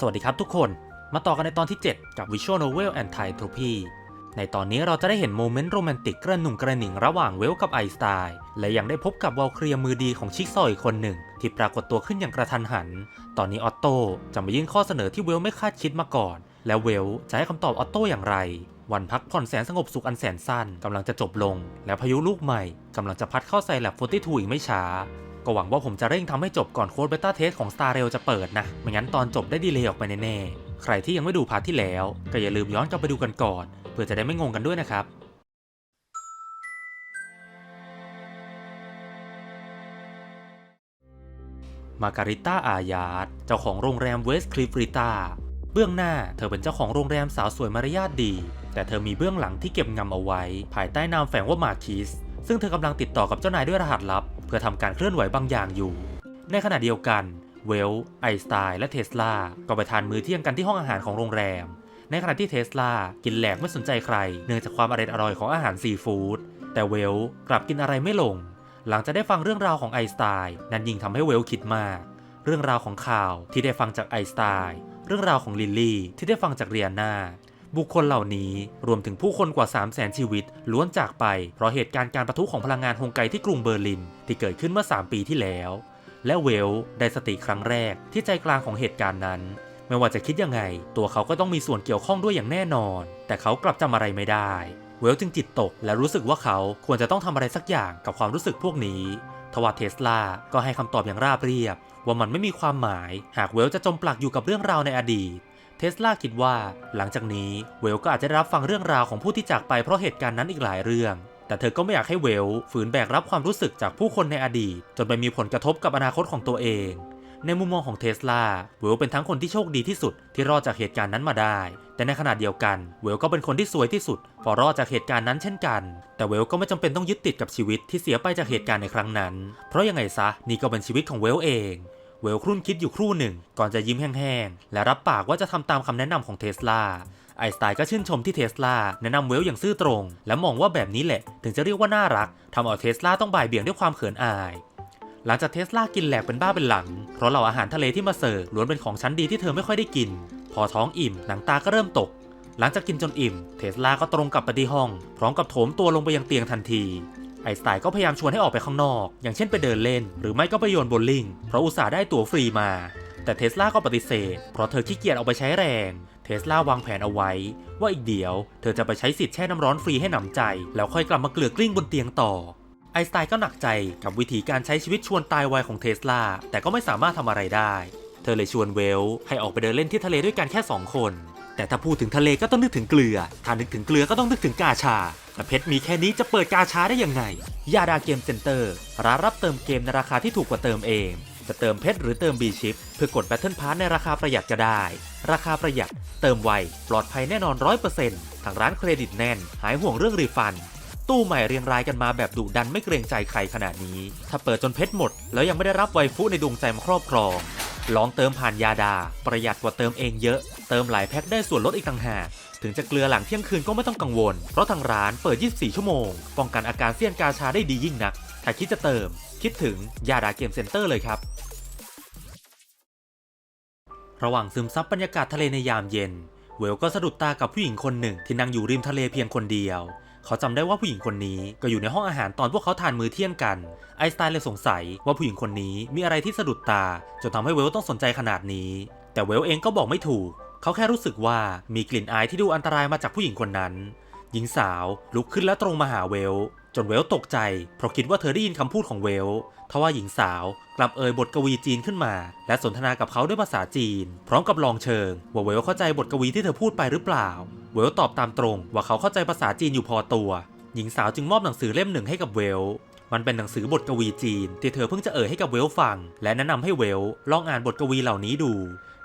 สวัสดีครับทุกคน มาต่อกันในตอนที่ 7 กับ Visual Novel and t i t r o p y ในตอนนี้เราจะได้เห็นโมเมนต์โรแมนติกกระหนุ่งกระหนิงระหว่างเวลกับไอน์สไตน์และยังได้พบกับวอลเครียมือดีของชิกซออีกคนหนึ่ง ที่ปรากฏตัวขึ้นอย่างกระทันหัน ตอนนี้ออตโต้จะมายื่นข้อเสนอที่เวลไม่คาดคิดมาก่อน และเวลจะให้คำตอบออตโต้อย่างไร วันพักผ่อนแสนสงบสุขอันแสนสั้นกำลังจะจบลง และพายุลูกใหม่กำลังจะพัดเข้าใส่แลบ42อีกไม่ช้า ก็หวังว่าผมจะเร่งทำให้จบก่อนโค้ดเบต้าเทสของ Star Rail จะเปิดนะ ไม่งั้นตอนจบได้ดีเลย์ออกไปแน่ๆ ใครที่ยังไม่ดูพาร์ทที่แล้ว ก็อย่าลืมย้อนกลับไปดูกันก่อน เพื่อจะได้ไม่งงกันด้วยนะครับมาการิต้าอายาร์ดเจ้าของโรงแรมเวสต์คลิฟริต้าเบื้องหน้าเธอเป็นเจ้าของโรงแรมสาวสวยมารยาทดี แต่เธอมีเบื้องหลังที่เก็บงำเอาไว้ ภายใต้นามแฝงว่ามาคิส ซึ่งเธอกำลังติดต่อกับเจ้านายด้วยรหัสลับ เพื่อทำการเคลื่อนไหวบางอย่างอยู่ ในขณะเดียวกันเวล ไอสไตน์และเทสลาก็ไปทานมื้อเที่ยงกันที่ห้องอาหารของโรงแรม ในขณะที่เทสลากินแหลกไม่สนใจใคร เนื่องจากความอร่อยอร่อยของอาหารซีฟู้ด แต่เวลกลับกินอะไรไม่ลง หลังจากได้ฟังเรื่องราวของไอสไตน์นั้นยิ่งทำให้เวลคิดมาก เรื่องราวของข่าวที่ได้ฟังจากไอสไตน์ เรื่องราวของลิลลี่ที่ได้ฟังจากเรียนา บุคคลเหล่านี้รวมถึงผู้คนกว่า 3 0 0แสนชีวิต ล้วนจากไปเพราะเหตุการณ์การประทุของพลังงานฮงไกที่กรุงเบอร์ลิน ที่เกิดขึ้นเมื่อ 3 ปีที่แล้ว และเวลได้สติครั้งแรกที่ใจกลางของเหตุการณ์นั้น ไม่ว่าจะคิดยังไง ตัวเขาก็ต้องมีส่วนเกี่ยวข้องด้วยอย่างแน่นอน แต่เขากลับจำอะไรไม่ได้ เวลจึงจิตตก และรู้สึกว่าเขาควรจะต้องทำอะไรสักอย่างกับความรู้สึกพวกนี้ทว่าเทสลาก็ให้คำตอบอย่างราบเรียบ ว่ามันไม่มีความหมาย หากเวลจะจมปลักอยู่กับเรื่องราวในอดีต เทสลาคิดว่า หลังจากนี้เวลก็อาจจะรับฟังเรื่องราวของผู้ที่จากไปเพราะเหตุการณ์นั้นอีกหลายเรื่อง แต่เธอก็ไม่อยากให้เวลฝืนแบกรับความรู้สึกจากผู้คนในอดีต จนไปมีผลกระทบกับอนาคตของตัวเอง ในมุมมองของเทสลาเวลเป็นทั้งคนที่โชคดีที่สุดที่รอดจากเหตุการณ์นั้นมาได้ แต่ในขณะเดียวกัน เวลก็เป็นคนที่สวยที่สุดพอรอดจากเหตุการณ์นั้นเช่นกัน แต่เวลก็ไม่จำเป็นต้องยึดติดกับชีวิตที่เสียไปจากเหตุการณ์ในครั้งนั้น เพราะยังไงซะนี่ก็เป็นชีวิตของเวลเอง เวลครุ่นคิดอยู่ครู่หนึ่ง ก่อนจะยิ้มแห้งๆ และรับปากว่าจะทำตามคำแนะนำของเทสลาไอสไตน์ก็ชื่นชมที่เทสลาแนะนำเวลอย่างซื่อตรง และมองว่าแบบนี้แหละ ถึงจะเรียกว่าน่ารักทำเอาเทสลาต้องบ่ายเบี่ยงด้วยความเขินอายหลังจากเทสลากินแหลกเป็นบ้าเป็นหลัง เพราะเหล่าอาหารทะเลที่มาเสิร์ฟล้วนเป็นของชั้นดีที่เธอไม่ค่อยได้กิน พอท้องอิ่มหนังตาก็เริ่มตก หลังจากกินจนอิ่ม เทสลาก็ตรงกลับไปที่ห้อง พร้อมกับโถมตัวลงไปยังเตียงทันที ไอสไตน์ก็พยายามชวนให้ออกไปข้างนอก อย่างเช่นไปเดินเล่น หรือไม่ก็ไปโยนโบว์ลิ่งเพราะอุตส่าห์ได้ตั๋วฟรีมา แต่เทสลาก็ปฏิเสธ เพราะเธอขี้เกียจเอาไปใช้แรงเทสลาวางแผนเอาไว้ ว่าอีกเดี๋ยว เธอจะไปใช้สิทธิ์แช่น้ำร้อนฟรีให้หนำใจ แล้วค่อยกลับมาเกลือกลิ้งบนเตียงต่อไอสไตน์ก็หนักใจกับวิธีการใช้ชีวิตชวนตายไวของเทสลาแต่ก็ไม่สามารถทำอะไรได้ เธอเลยชวนเวลให้ออกไปเดินเล่นที่ทะเลด้วยกันแค่ 2 คน แต่ถ้าพูดถึงทะเลก็ต้องนึกถึงเกลือ ถ้านึกถึงเกลือก็ต้องนึกถึงกาชาแต่เพชรมีแค่นี้จะเปิดกาชาได้ยังไง ยาดาเกมเซ็นเตอร์ร้านรับเติมเกมในราคาที่ถูกกว่าเติมเอง จะเติมเพชรหรือเติม B ชิปเพื่อกด Battle Pass ในราคาประหยัดก็ได้ ราคาประหยัด เติมไว ปลอดภัยแน่นอน100%ทางร้านเครดิตแน่น หายห่วงเรื่องรีฟัน ตู้ใหม่เรียงรายกันมาแบบดุดันไม่เกรงใจใครขนาดนี้ ถ้าเปิดจนเพชรหมด แล้วยังไม่ได้รับไวฟุในดวงใจมาครอบครอง ลองเติมผ่านยาดา ประหยัดกว่าเติมเองเยอะ เติมหลายแพ็คได้ส่วนลดอีกต่างหาก ถึงจะเกลือหลังเที่ยงคืนก็ไม่ต้องกังวล เพราะทางร้านเปิด 24 ชั่วโมง ป้องกันอาการเสี้ยนกาชาได้ดียิ่งนัก ถ้าคิดจะเติม คิดถึงยาดาเกมเซ็นเตอร์เลยครับ ระหว่างซึมซับบรรยากาศทะเลในยามเย็น เวลก็สะดุดตากับผู้หญิงคนหนึ่งที่นั่งอยู่ริมทะเลเพียงคนเดียวเขาจำได้ว่าผู้หญิงคนนี้ก็อยู่ในห้องอาหารตอนพวกเขาทานมื้อเที่ยงกัน ไอสไตน์เลยสงสัยว่าผู้หญิงคนนี้มีอะไรที่สะดุดตาจนทำให้เวลต้องสนใจขนาดนี้ แต่เวลเองก็บอกไม่ถูก เขาแค่รู้สึกว่ามีกลิ่นอายที่ดูอันตรายมาจากผู้หญิงคนนั้น หญิงสาวลุกขึ้นและตรงมาหาเวล จนเวลตกใจ เพราะคิดว่าเธอได้ยินคำพูดของเวลทว่าหญิงสาวกลับเอ่ยบทกวีจีนขึ้นมา และสนทนากับเขาด้วยภาษาจีน พร้อมกับลองเชิง ว่าเวลเข้าใจบทกวีที่เธอพูดไปหรือเปล่า เวลตอบตามตรง ว่าเขาเข้าใจภาษาจีนอยู่พอตัว หญิงสาวจึงมอบหนังสือเล่มหนึ่งให้กับเวล มันเป็นหนังสือบทกวีจีน ที่เธอเพิ่งจะเอ่ยให้กับเวลฟัง และแนะนำให้เวลลองอ่านบทกวีเหล่านี้ดู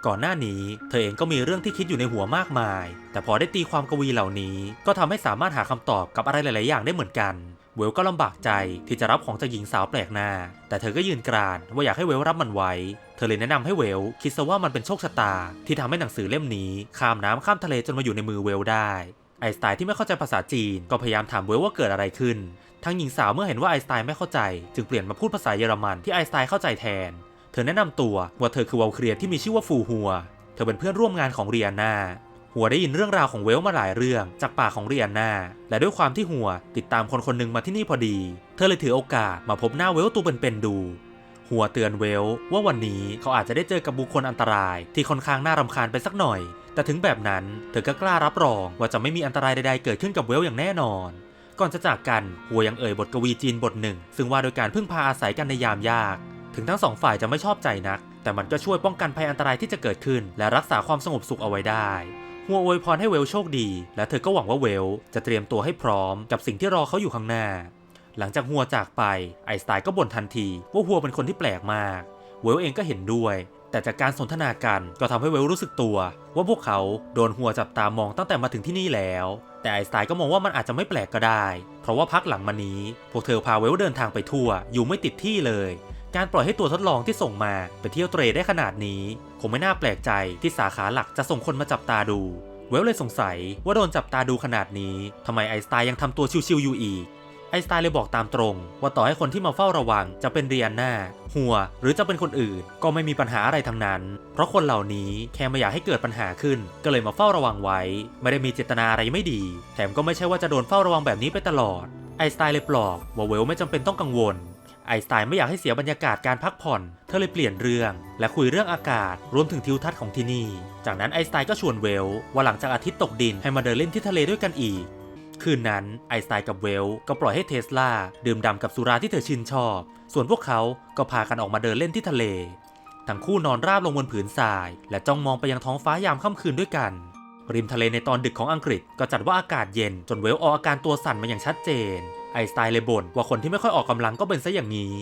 ก่อนหน้านี้เธอเองก็มีเรื่องที่คิดอยู่ในหัวมากมาย แต่พอได้ตีความกวีเหล่านี้ ก็ทำให้สามารถหาคำตอบกับอะไรหลาย ๆ อย่างได้เหมือนกัน เวลก็ลำบากใจที่จะรับของจากหญิงสาวแปลกหน้า แต่เธอก็ยืนกรานว่าอยากให้เวลรับมันไว้ เธอเลยแนะนำให้เวลคิดซะว่ามันเป็นโชคชะตา ที่ทำให้หนังสือเล่มนี้ข้ามน้ำข้ามทะเลจนมาอยู่ในมือเวลได้ ไอน์สไตน์ที่ไม่เข้าใจภาษาจีน ก็พยายามถามเวลว่าเกิดอะไรขึ้นทางหญิงสาวเมื่อเห็นว่าไอน์สไตน์ไม่เข้าใจ จึงเปลี่ยนมาพูดภาษาเยอรมันที่ไอน์สไตน์เข้าใจแทน เธอแนะนำตัวว่าเธอคือวอลเครียที่มีชื่อว่าฟูฮัว เธอเป็นเพื่อนร่วมงานของเรียนาหัวได้ยินเรื่องราวของเวลมาหลายเรื่องจากปากของเรียนาและด้วยความที่หัวติดตามคนคนหนึ่งมาที่นี่พอดี เธอเลยถือโอกาสมาพบหน้าเวลตัวเป็นๆดู หัวเตือนเวลว่าวันนี้เขาอาจจะได้เจอกับบุคคลอันตรายที่ค่อนข้างน่ารำคาญไปสักหน่อย แต่ถึงแบบนั้นเธอก็กล้ารับรองว่าจะไม่มีอันตรายใดๆเกิดขึ้นกับเวลอย่างแน่นอน ก่อนจะจากกันหัวยังเอ่ยบทกวีจีนบทหนึ่ง ซึ่งว่าโดยการพึ่งพาอาศัยกันในยามยาก ถึงทั้งสองฝ่ายจะไม่ชอบใจนัก แต่มันก็ช่วยป้องกันภัยอันตรายที่จะเกิดขึ้น และรักษาความสงบสุขเอาไว้ได้หัวอวยพรให้เวลโชคดี และเธอก็หวังว่าเวลจะเตรียมตัวให้พร้อมกับสิ่งที่รอเขาอยู่ข้างหน้า หลังจากหัวจากไปไอสไตน์ก็บ่นทันทีว่าหัวเป็นคนที่แปลกมากเวลเองก็เห็นด้วย แต่จากการสนทนากันก็ทำให้เวลรู้สึกตัว ว่าพวกเขาโดนหัวจับตามองตั้งแต่มาถึงที่นี่แล้ว แต่ไอสไตน์ก็มองว่ามันอาจจะไม่แปลกก็ได้ เพราะว่าพักหลังมานี้ พวกเธอพาเวลเดินทางไปทั่ว อยู่ไม่ติดที่เลย การปล่อยให้ตัวทดลองที่ส่งมาไปเที่ยวเตรได้ขนาดนี้คงไม่น่าแปลกใจที่สาขาหลักจะส่งคนมาจับตาดู เวลเลยสงสัยว่าโดนจับตาดูขนาดนี้ทำไมไอสไตน์ยังทำตัวชิวๆอยู่อีก ไอสไตน์เลยบอกตามตรง ว่าต่อให้คนที่มาเฝ้าระวังจะเป็นเรียนนาหัว หรือจะเป็นคนอื่นก็ไม่มีปัญหาอะไรทั้งนั้น เพราะคนเหล่านี้แค่ไม่อยากให้เกิดปัญหาขึ้น ก็เลยมาเฝ้าระวังไว้ ไม่ได้มีเจตนาอะไรไม่ดี แถมก็ไม่ใช่ว่าจะโดนเฝ้าระวังแบบนี้ไปตลอด ไอสไตน์เลยปลอบว่าเวลไม่จำเป็นต้องกังวลไอสไตน์ไม่อยากให้เสียบรรยากาศการพักผ่อน เธอเลยเปลี่ยนเรื่อง และคุยเรื่องอากาศ รวมถึงทิวทัศน์ของที่นี่ จากนั้นไอสไตน์ก็ชวนเวลว่าหลังจากอาทิตย์ตกดินให้มาเดินเล่นที่ทะเลด้วยกันอีก คืนนั้นไอสไตน์กับเวลก็ปล่อยให้เทสลาดื่มด่ำกับสุราที่เธอชื่นชอบ ส่วนพวกเขาก็พากันออกมาเดินเล่นที่ทะเล ทั้งคู่นอนราบลงบนผืนทราย และจ้องมองไปยังท้องฟ้ายามค่ำคืนด้วยกัน ริมทะเลในตอนดึกของอังกฤษก็จัดว่าอากาศเย็นจนเวลออกอาการตัวสั่นมาอย่างชัดเจน ไอสไตน์เลยบ่นว่าคนที่ไม่ค่อยออกกำลังก็เป็นซะอย่างนี้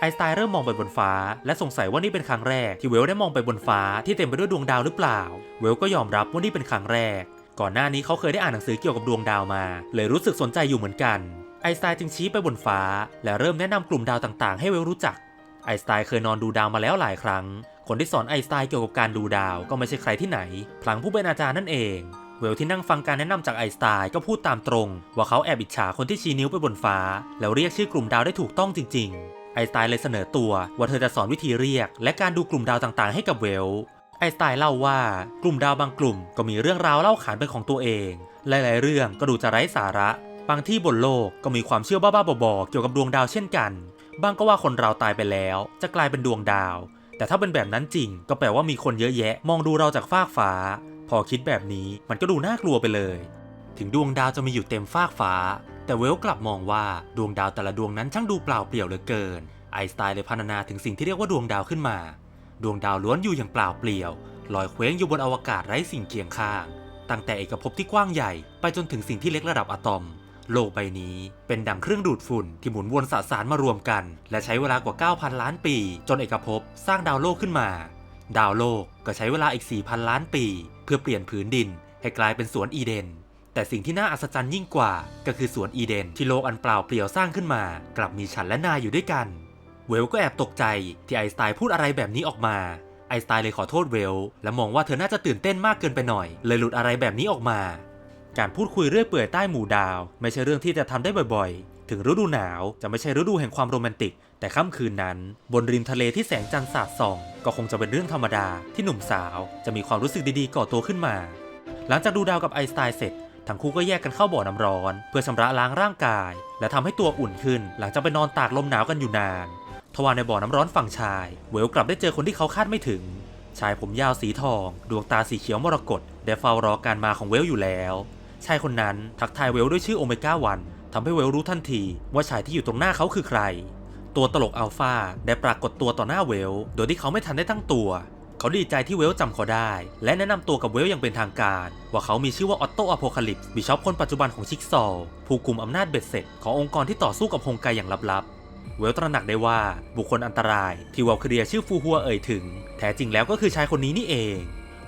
ไอสไตน์เริ่มมองไปบนฟ้า และสงสัยว่านี่เป็นครั้งแรกที่เวลได้มองไปบนฟ้าที่เต็มไปด้วยดวงดาวหรือเปล่า เวลก็ยอมรับว่านี่เป็นครั้งแรก ก่อนหน้านี้เขาเคยได้อ่านหนังสือเกี่ยวกับดวงดาวมา เลยรู้สึกสนใจอยู่เหมือนกัน ไอสไตน์จึงชี้ไปบนฟ้า และเริ่มแนะนำกลุ่มดาวต่างๆ ให้เวลรู้จัก ไอสไตน์เคยนอนดูดาวมาแล้วหลายครั้ง คนที่สอนไอสไตน์เกี่ยวกับการดูดาวก็ไม่ใช่ใครที่ไหน พลังผู้เป็นอาจารย์นั่นเอง เวลที่นั่งฟังการแนะนำจากไอสไตน์ก็พูดตามตรง ว่าเขาแอบอิจฉาคนที่ชี้นิ้วไปบนฟ้า แล้วเรียกชื่อกลุ่มดาวได้ถูกต้องจริง ๆ ไอสไตน์เลยเสนอตัวว่าเธอจะสอนวิธีเรียก และการดูกลุ่มดาวต่างๆ ให้กับเวล ไอสไตน์เล่าว่ากลุ่มดาวบางกลุ่มก็มีเรื่องราวเล่าขานเป็นของตัวเอง หลาย ๆ เรื่องก็ดูจะไร้สาระ บางที่บนโลกก็มีความเชื่อบ้าๆบอๆเกี่ยวกับดวงดาวเช่นกัน บางก็ว่าคนเราตายไปแล้ว จะกลายเป็นดวงดาว แต่ถ้าเป็นแบบนั้นจริง ก็แปลว่ามีคนเยอะแยะ มองดูเราจากฟากฟ้า พอคิดแบบนี้มันก็ดูน่ากลัวไปเลย ถึงดวงดาวจะมีอยู่เต็มฟากฟ้า แต่เวลกลับมองว่าดวงดาวแต่ละดวงนั้นช่างดูเปล่าเปลี่ยวเหลือเกิน ไอสไตน์เลยพรรณนาถึงสิ่งที่เรียกว่าดวงดาวขึ้นมา ดวงดาวล้วนอยู่อย่างเปล่าเปลี่ยวลอยเคว้งอยู่บนอวกาศไร้สิ่งเคียงข้าง ตั้งแต่เอกภพที่กว้างใหญ่ไปจนถึงสิ่งที่เล็กระดับอะตอม โลกใบนี้เป็นดังเครื่องดูดฝุ่นที่หมุนวนสสารมารวมกัน และใช้เวลากว่า 9,000 ล้านปี จนเอกภพสร้างดาวโลกขึ้นมา ดาวโลกก็ใช้เวลาอีก 4,000 ล้านปี เพื่อเปลี่ยนผืนดิน ให้กลายเป็นสวนอีเดน แต่สิ่งที่น่าอัศจรรย์ยิ่งกว่า ก็คือสวนอีเดนที่โลกอันเปล่าเปลี่ยวสร้างขึ้นมา กลับมีฉันและนายอยู่ด้วยกัน เวลก็แอบตกใจที่ไอสไตน์พูดอะไรแบบนี้ออกมา ไอสไตน์เลยขอโทษเวล และมองว่าเธอน่าจะตื่นเต้นมากเกินไปหน่อย เลยหลุดอะไรแบบนี้ออกมา การพูดคุยเรื่อยเปื่อยใต้หมู่ดาว ไม่ใช่เรื่องที่จะทำได้บ่อยๆ ถึงฤดูหนาวจะไม่ใช่ฤดูแห่งความโรแมนติก แต่ค่ำคืนนั้น บนริมทะเลที่แสงจันทร์สาดส่อง ก็คงจะเป็นเรื่องธรรมดาที่หนุ่มสาว จะมีความรู้สึกดีๆก่อตัวขึ้นมา หลังจากดูดาวกับไอสไตน์เสร็จทั้งคู่ก็แยกกันเข้าบ่อน้ำร้อน เพื่อชำระล้างร่างกาย และทำให้ตัวอุ่นขึ้น หลังจากไปนอนตากลมหนาวกันอยู่นาน ทว่าในบ่อน้ำร้อนฝั่งชาย เวลกลับได้เจอคนที่เขาคาดไม่ถึง ชายผมยาวสีทอง ดวงตาสีเขียวมรกตได้เฝ้ารอการมาของเวลอยู่แล้ว ชายคนนั้นทักทายเวลด้วยชื่อโอเมก้าวันทำให้เวลรู้ทันทีว่าชายที่อยู่ตรงหน้าเขาคือใคร ตัวตลกอัลฟาได้ปรากฏตัวต่อหน้าเวล โดยที่เขาไม่ทันได้ตั้งตัว เขาดีใจที่เวลจำเขาได้ และแนะนำตัวกับเวลอย่างเป็นทางการ ว่าเขามีชื่อว่าออตโตอโพคาลิปส์บิชอปคนปัจจุบันของชิกซอลผู้กลุ่มอำนาจเบ็ดเสร็จขององค์กรที่ต่อสู้กับฮงไกอย่างลับๆ เวลตระหนักได้ว่าบุคคลอันตรายที่วอลเคเรียชื่อฟูฮัวเอ่ยถึง แท้จริงแล้วก็คือชายคนนี้นี่เอง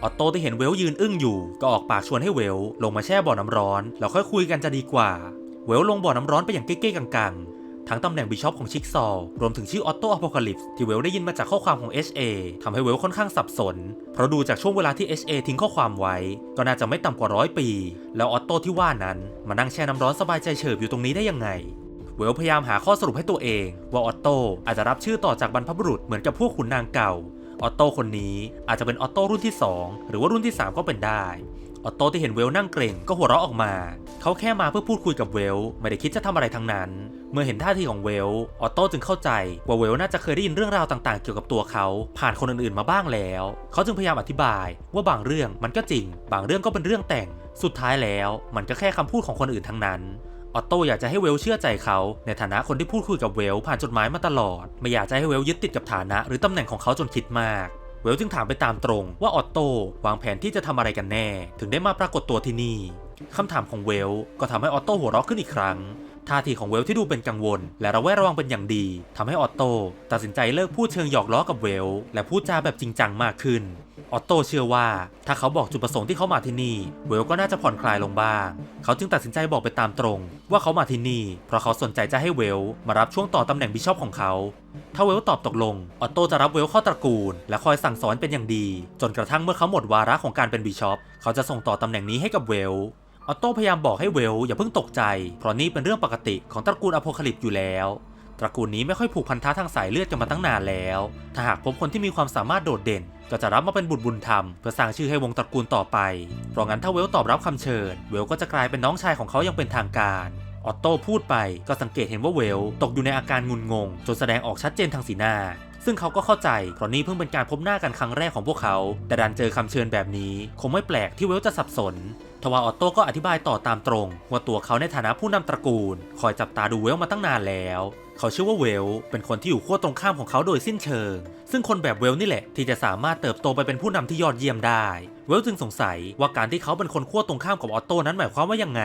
ออตโตที่เห็นเวลยืนอึ้งอยู่ ก็ออกปากชวนให้เวลลงมาแช่บ่อน้ำร้อน แล้วค่อยคุยกันจะดีกว่า เวลลงบ่อน้ำร้อนไปอย่างเก้ๆกังๆ ทั้งตำแหน่งบิชอปของชิกซอลรวมถึงชื่อออตโตอ p พ c a ลิปส์ที่เวลได้ยินมาจากข้อความของ HA ทำให้เวลค่อนข้างสับสน เพราะดูจากช่วงเวลาที่ HA ทิ้งข้อความไว้ ก็น่าจะไม่ต่ำกว่าร้อยปี แล้วออตโตที่ว่านั้นมานั่งแช่น้ำร้อนสบายใจเฉิบอยู่ตรงนี้ได้ยังไง วลพยายามหาข้อสรุปให้ตัวเองว่าออตโตอาจจะรับชื่อต่อจากบรรพบุรุษเหมือนกับพวกขุนนางเก่า ออโตคนนี้อาจจะเป็นออโตรุ่นที่ 2 หรือว่ารุ่นที่ 3 ก็เป็นได้ ออตโตที่เห็นเวลนั่งเกรงก็หัวเราะออกมา เขาแค่มาเพื่อพูดคุยกับเวล ไม่ได้คิดจะทำอะไรทั้งนั้น เมื่อเห็นท่าทีของเวล ออโตจึงเข้าใจว่าเวลน่าจะเคยได้ยินเรื่องราวต่างๆ เกี่ยวกับตัวเขา ผ่านคนอื่นๆมาบ้างแล้ว เขาจึงพยายามอธิบาย ว่าบางเรื่องมันก็จริง บางเรื่องก็เป็นเรื่องแต่ง สุดท้ายแล้ว มันก็แค่คำพูดของคนอื่นทั้งนั้น ออโต้อยากจะให้เวลเชื่อใจเขา ในฐานะคนที่พูดคุยกับเวลผ่านจดหมายมาตลอด ไม่อยากจะให้เวลยึดติดกับฐานะ หรือตำแหน่งของเขาจนคิดมาก เวลจึงถามไปตามตรงว่าออโต้วางแผนที่จะทำอะไรกันแน่ ถึงได้มาปรากฏตัวที่นี่คำถามของเวลก็ทำให้ออโต้หัวเราะขึ้นอีกครั้งท่าทีของเวลที่ดูเป็นกังวล และระแวดระวังเป็นอย่างดีทำให้ออโต้ตัดสินใจเลิกพูดเชิงหยอกล้อกับเวล และพูดจาแบบจริงจังมากขึ้น ออโต้เชื่อว่า ถ้าเขาบอกจุดประสงค์ที่เขามาที่นี่เวลก็น่าจะผ่อนคลายลงบ้าง เขาจึงตัดสินใจบอกไปตามตรง ว่าเขามาที่นี่เพราะเขาสนใจจะให้เวลมารับช่วงต่อตำแหน่งบิชอปของเขา ถ้าเวลตอบตกลง ออโต้จะรับเวลเข้าตระกูล และคอยสั่งสอนเป็นอย่างดี จนกระทั่งเมื่อเขาหมดวาระของการเป็นบิชอปเขาจะส่งต่อตำแหน่งนี้ให้กับเวลออโต้พยายามบอกให้เวลอย่าเพิ่งตกใจ เพราะนี่เป็นเรื่องปกติของตระกูลอโพคาลิปอยู่แล้ว ตระกูลนี้ไม่ค่อยผูกพันธะทางสายเลือดกันมาตั้งนานแล้ว ถ้าหากพบคนที่มีความสามารถโดดเด่น ก็จะรับมาเป็นบุตรบุญธรรม เพื่อสร้างชื่อให้วงตระกูลต่อไป เพราะงั้นถ้าเวลตอบรับคำเชิญ เวลก็จะกลายเป็นน้องชายของเขาอย่างเป็นทางการออตโต้พูดไปก็สังเกตเห็นว่าเวลตกอยู่ในอาการงุนงง จนแสดงออกชัดเจนทางสีหน้า ซึ่งเขาก็เข้าใจ เพราะนี่เพิ่งเป็นการพบหน้ากันครั้งแรกของพวกเขา แต่ดันเจอคำเชิญแบบนี้ คงไม่แปลกที่เวลจะสับสน ทว่าออตโต้ก็อธิบายต่อตามตรง ว่าตัวเขาในฐานะผู้นำตระกูล คอยจับตาดูเวลมาตั้งนานแล้ว เขาเชื่อว่าเวล เป็นคนที่อยู่ขั้วตรงข้ามของเขาโดยสิ้นเชิง ซึ่งคนแบบเวลนี่แหละที่จะสามารถเติบโตไปเป็นผู้นำที่ยอดเยี่ยมได้ เวลจึงสงสัยว่าการที่เขาเป็นคนขั้วตรงข้ามกับออตโต้นั้นหมายความว่ายังไง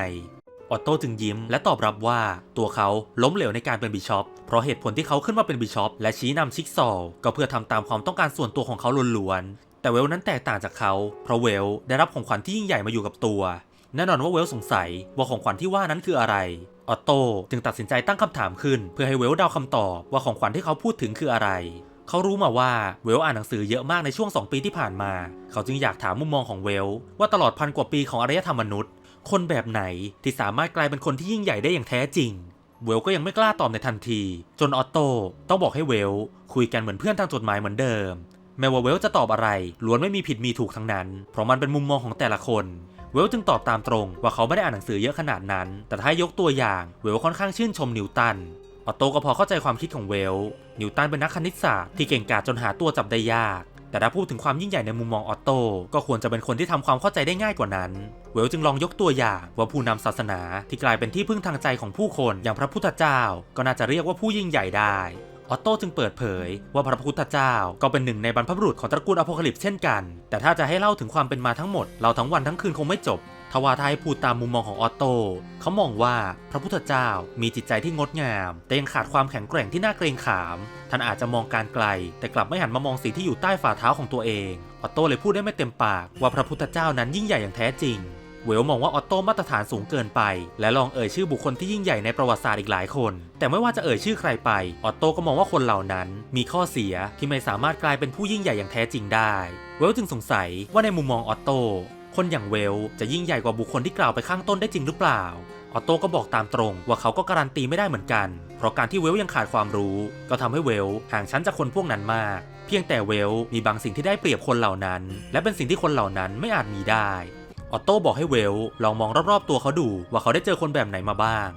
ออตโต้จึงยิ้มและตอบรับว่าตัวเขาล้มเหลวในการเป็นบิชอป เพราะเหตุผลที่เขาขึ้นมาเป็นบิชอปและชี้นำชิกซอลก็เพื่อทำตามความต้องการส่วนตัวของเขาล้วนๆ แต่เวลนั้นแตกต่างจากเขา เพราะเวลได้รับของขวัญที่ยิ่งใหญ่มาอยู่กับตัว แน่นอนว่าเวลสงสัยว่าของขวัญที่ว่านั้นคืออะไร ออตโต้จึงตัดสินใจตั้งคำถามขึ้น เพื่อให้เวลเดาคำตอบว่าของขวัญที่เขาพูดถึงคืออะไร เขารู้มาว่าเวลอ่านหนังสือเยอะมากในช่วง 2 ปีที่ผ่านมา เขาจึงอยากถามมุมมองของเวล ว่าตลอดพันกว่าปีของอารยธรรมมนุษย์ คนแบบไหนที่สามารถกลายเป็นคนที่ยิ่งใหญ่ได้อย่างแท้จริง เวลก็ยังไม่กล้าตอบในทันที จนออตโต้ต้องบอกให้เวลคุยกันเหมือนเพื่อนทางจดหมายเหมือนเดิมแม้ว่าเวลจะตอบอะไรล้วนไม่มีผิดมีถูกทั้งนั้น เพราะมันเป็นมุมมองของแต่ละคน เวลจึงตอบตามตรงว่าเขาไม่ได้อ่านหนังสือเยอะขนาดนั้น แต่ถ้ายกตัวอย่างเวลค่อนข้างชื่นชมนิวตันออโตก็พอเข้าใจความคิดของเวล นิวตันเป็นนักคณิตศาสตร์ที่เก่งกาจจนหาตัวจับได้ยาก แต่ถ้าพูดถึงความยิ่งใหญ่ในมุมมองออโตก็ควรจะเป็นคนที่ทำความเข้าใจได้ง่ายกว่านั้น เวลจึงลองยกตัวอย่างว่าผู้นำศาสนาที่กลายเป็นที่พึ่งทางใจของผู้คนอย่างพระพุทธเจ้า ก็น่าจะเรียกว่าผู้ยิ่งใหญ่ได้ ออตโต้จึงเปิดเผยว่าพระพุทธเจ้าก็เป็นหนึ่งในบรรพบุรุษของตระกูลอโพคาลิปส์เช่นกัน แต่ถ้าจะให้เล่าถึงความเป็นมาทั้งหมด เราทั้งวันทั้งคืนคงไม่จบทว่าถ้าให้พูดตามมุมมองของออตโต้เขามองว่าพระพุทธเจ้ามีจิตใจที่งดงาม แต่ยังขาดความแข็งแกร่งที่น่าเกรงขาม ท่านอาจจะมองการไกล แต่กลับไม่หันมามองสิ่งที่อยู่ใต้ฝ่าเท้าของตัวเอง ออตโต้เลยพูดได้ไม่เต็มปากว่าพระพุทธเจ้านั้นยิ่งใหญ่อย่างแท้จริง เวลมองว่าออตโต้มาตรฐานสูงเกินไป และลองเอ่ยชื่อบุคคลที่ยิ่งใหญ่ในประวัติศาสตร์อีกหลายคน แต่ไม่ว่าจะเอ่ยชื่อใครไป ออตโต้ก็มองว่าคนเหล่านั้นมีข้อเสียที่ไม่สามารถกลายเป็นผู้ยิ่งใหญ่อย่างแท้จริงได้ เวลจึงสงสัยว่าในมุมมองออตโต้คนอย่างเวลจะยิ่งใหญ่กว่าบุคคลที่กล่าวไปข้างต้นได้จริงหรือเปล่าออตโต้ก็บอกตามตรงว่าเขาก็การันตีไม่ได้เหมือนกัน เพราะการที่เวลยังขาดความรู้ ก็ทำให้เวลห่างชั้นจากคนพวกนั้นมาก เพียงแต่เวลมีบางสิ่งที่ได้เปรียบคนเหล่านั้น และเป็นสิ่งที่คนเหล่านั้นไม่อาจมีได้ ออตโต้บอกให้เวลลองมองรอบๆตัวเขาดูว่าเขาได้เจอคนแบบไหนมาบ้าง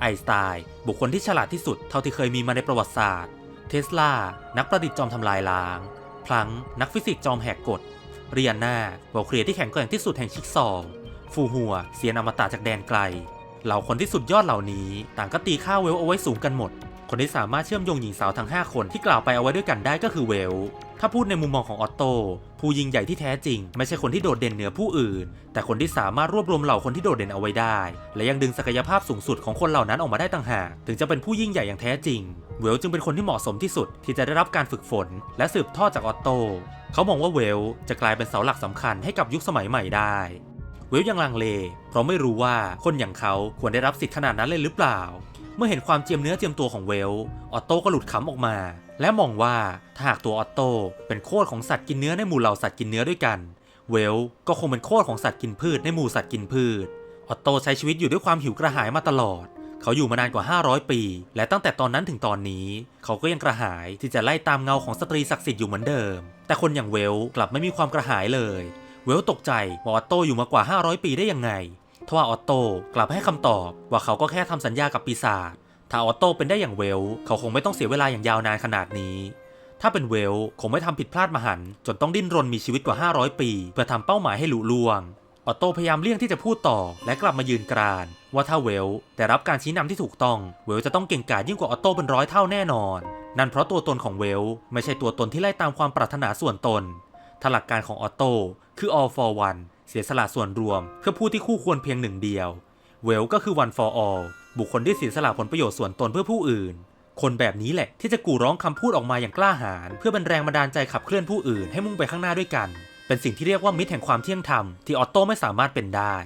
ไอน์สไตน์บุคคลที่ฉลาดที่สุดเท่าที่เคยมีมาในประวัติศาสตร์ เทสลา นักประดิษฐ์จอมทำลายล้าง พลัง นักฟิสิกส์จอมแหกกฎ เรียนนาวอลเคลียที่แข็งแกร่งที่สุดแห่งชิกซอว์ฟูหัวเซียนอมตะจากแดนไกล เหล่าคนที่สุดยอดเหล่านี้ ต่างก็ตีค่าเวลเอาไว้สูงกันหมด คนที่สามารถเชื่อมโยงหญิงสาวทั้ง 5 คนที่กล่าวไปเอาไว้ด้วยกันได้ก็คือเวล ถ้าพูดในมุมมองของออตโต้ผู้ยิ่งใหญ่ที่แท้จริง ไม่ใช่คนที่โดดเด่นเหนือผู้อื่น แต่คนที่สามารถรวบรวมเหล่าคนที่โดดเด่นเอาไว้ได้ และยังดึงศักยภาพสูงสุดของคนเหล่านั้นออกมาได้ต่างหากถึงจะเป็นผู้ยิ่งใหญ่อย่างแท้จริงเวลจึงเป็นคนที่เหมาะสมที่สุดที่จะได้รับการฝึกฝน และสืบทอดจากออตโต้เขามองว่าเวลจะกลายเป็นเสาหลักสำคัญให้กับยุคสมัยใหม่ได้ เวลยังลังเล เพราะไม่รู้ว่าคนอย่างเขาควรได้รับสิทธิ์ขนาดนั้นเลยหรือเปล่า เมื่อเห็นความเจียมเนื้อเจียมตัวของเวล ออตโต้ก็หลุดขำออกมา และมองว่าถ้าหากตัวออตโต้เป็นโคตรของสัตว์กินเนื้อในหมู่เหล่าสัตว์กินเนื้อด้วยกัน เวลก็คงเป็นโคตรของสัตว์กินพืชในหมู่สัตว์กินพืช ออตโต้ใช้ชีวิตอยู่ด้วยความหิวกระหายมาตลอด เขาอยู่มานานกว่า 500 ปี และตั้งแต่ตอนนั้นถึงตอนนี้ เขาก็ยังกระหายที่จะไล่ตามเงาของสตรีศักดิ์สิทธิ์อยู่เหมือนเดิม แต่คนอย่างเวลกลับไม่มีความกระหายเลย เวลตกใจว่าออตโต้อยู่มากว่า 500 ปีได้ยังไง ทว่าออตโต้กลับให้คำตอบว่าเขาก็แค่ทำสัญญากับปีศาจถ้าออตโต้เป็นได้อย่างเวล เขาคงไม่ต้องเสียเวลาอย่างยาวนานขนาดนี้ ถ้าเป็นเวล คงไม่ทำผิดพลาดมหัน จนต้องดิ้นรนมีชีวิตกว่า 500 ปี เพื่อทำเป้าหมายให้หลุล่วง ออตโต้พยายามเลี่ยงที่จะพูดต่อ และกลับมายืนกราน ว่าถ้าเวลได้รับการชี้นำที่ถูกต้อง เวลจะต้องเก่งกาจยิ่งกว่าออตโต้เป็นร้อยเท่าแน่นอน นั่นเพราะตัวตนของเวล ไม่ใช่ตัวตนที่ไล่ตามความปรารถนาส่วนตนถ้าหลักการของออตโต้คือ all for one เสียสละส่วนรวม เพื่อผู้ที่คู่ควรเพียงหนึ่งเดียว เวลก็คือ one for all บุคคลที่เสียสละผลประโยชน์ส่วนตนเพื่อผู้อื่น คนแบบนี้แหละที่จะกู่ร้องคำพูดออกมาอย่างกล้าหาญเพื่อเป็นแรงบันดาลใจขับเคลื่อนผู้อื่นให้มุ่งไปข้างหน้าด้วยกัน เป็นสิ่งที่เรียกว่ามิตรแห่งความเที่ยงธรรมที่ออตโต้ไม่สามารถเป็นได้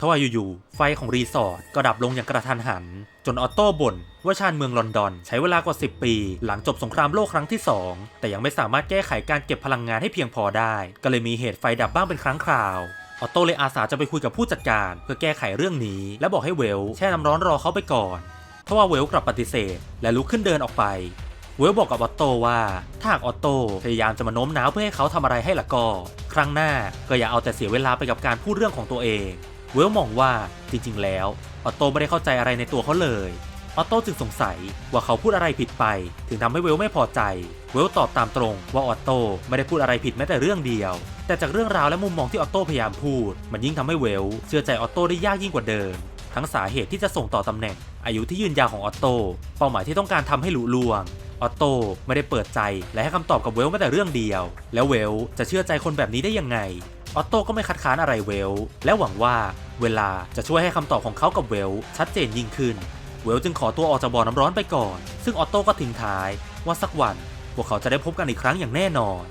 ทว่าอยู่ๆ ไฟของรีสอร์ทก็ดับลงอย่างกระทันหัน จนออตโต้บ่นว่าชานเมืองลอนดอน ใช้เวลากว่า 10 ปี หลังจบสงครามโลกครั้งที่ 2 แต่ยังไม่สามารถแก้ไขการเก็บพลังงานให้เพียงพอได้ ก็เลยมีเหตุไฟดับบ้างเป็นครั้งคราว ออตโต้เลยอาสาจะไปคุยกับผู้จัดการ เพื่อแก้ไขเรื่องนี้ และบอกให้เวลแช่น้ำร้อนรอเขาไปก่อนทว่าเวลกลับปฏิเสธ และลุกขึ้นเดินออกไป เวลบอกกับออตโต้ว่า ถ้าหากออตโต้พยายามจะมาโน้มน้าวเพื่อให้เขาทำอะไรให้ละก็ ครั้งหน้าก็อย่าเอาแต่เสียเวลาไปกับการพูดเรื่องของตัวเอง เวลมองว่าจริงๆ แล้วออตโต้ไม่ได้เข้าใจอะไรในตัวเขาเลยออตโต้จึงสงสัยว่าเขาพูดอะไรผิดไป ถึงทำให้เวลไม่พอใจ เวลตอบตามตรงว่าออตโต้ไม่ได้พูดอะไรผิดแม้แต่เรื่องเดียว แต่จากเรื่องราวและมุมมองที่ออตโต้พยายามพูด มันยิ่งทำให้เวล เชื่อใจออตโต้ได้ยากยิ่งกว่าเดิม ทั้งสาเหตุที่จะส่งต่อตำแหน่ง อายุที่ยืนยาวของออตโต้เป้าหมายที่ต้องการทำให้หลุล่วงออตโต้ไม่ได้เปิดใจและให้คำตอบกับเวลแม้แต่เรื่องเดียว แล้วเวลจะเชื่อใจคนแบบนี้ได้ยังไงออตโต้ก็ไม่คัดค้านอะไรเวล และหวังว่าเวลาจะช่วยให้คำตอบของเขากับเวล ชัดเจนยิ่งขึ้น เวลจึงขอตัวออกจากบ่อน้ำร้อนไปก่อน ซึ่งออตโต้ก็ทิ้งท้ายว่าสักวัน พวกเขาจะได้พบกันอีกครั้งอย่างแน่นอน